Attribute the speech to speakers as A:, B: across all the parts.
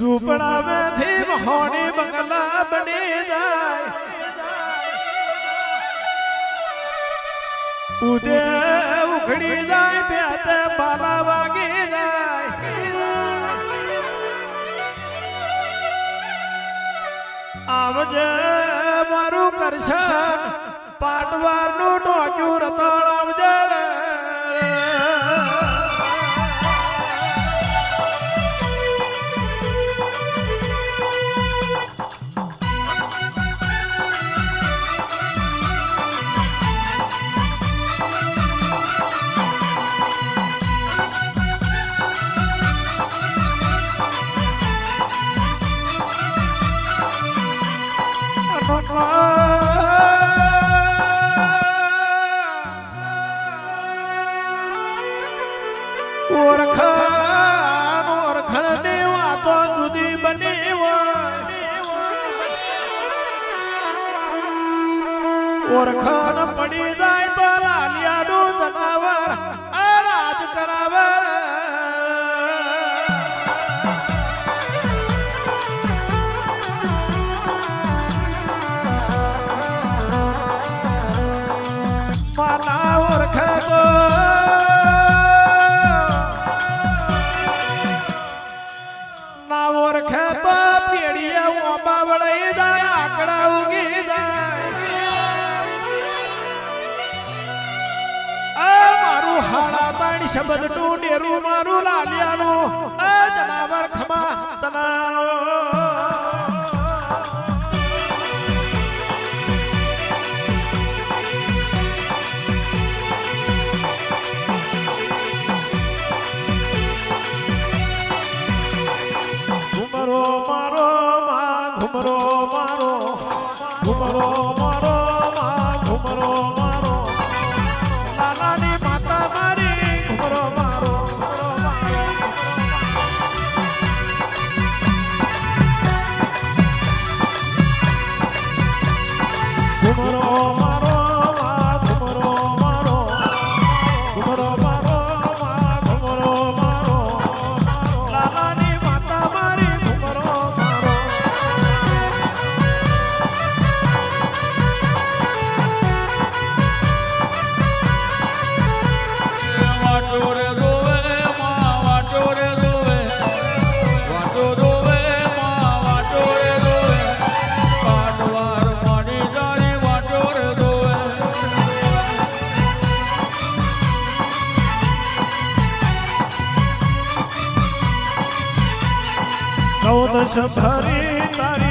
A: ઝૂંપડા માંથી મહોણી બંગલા બની જાય. ઉદે ઉખડી જાય પ્યાતે બાલા વાગી જાય. આવજે, મારું કરશે પાટવારનું ટોક્યું રતળ આવજે શબ્દનું ડેરું મારું લાલિયાનું. Moroma ચૌદશ ભરી તારી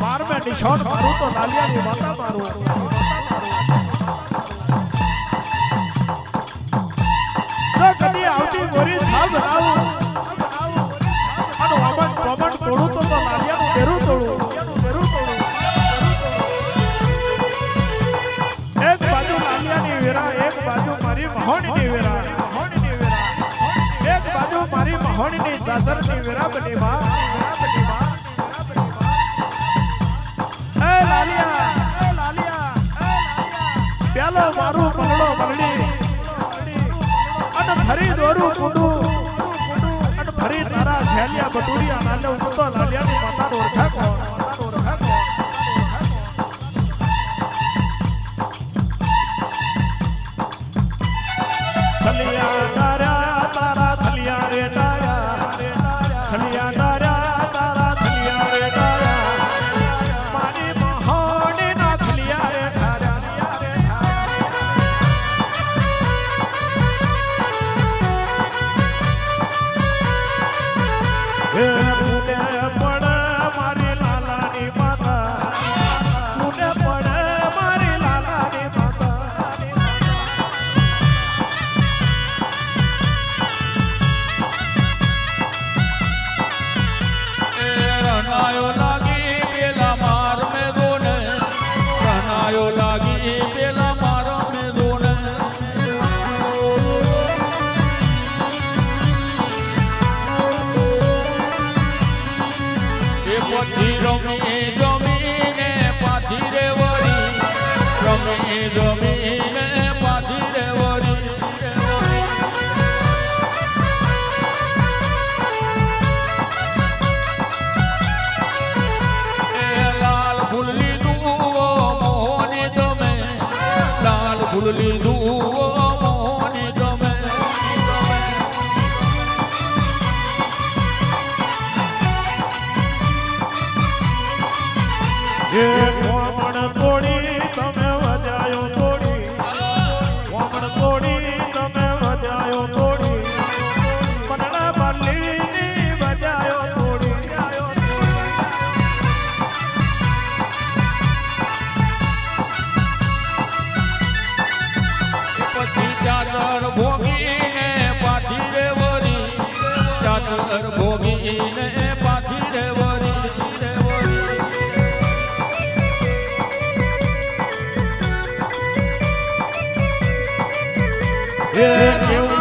A: બાર મે તો લાલિયાની માતા મારું. આવતી મોરી સાબ તો લાલિયાનું પેરું તોડું. એક બાજુ લાલિયાની વેરા, એક બાજુ મારી મહોણીની વેરા. એક બાજુ મારી મહોણીની ચાદરની વેરા બની માં પેલો મારું બંગલો બંગડી. અને ફરી દોરું કુંડું. અને ફરી તારા સહેલિયા બટુરિયા નાલે ઉતો લાલિયાની માતા ઓળખા કોણ?
B: yeah.
C: Eu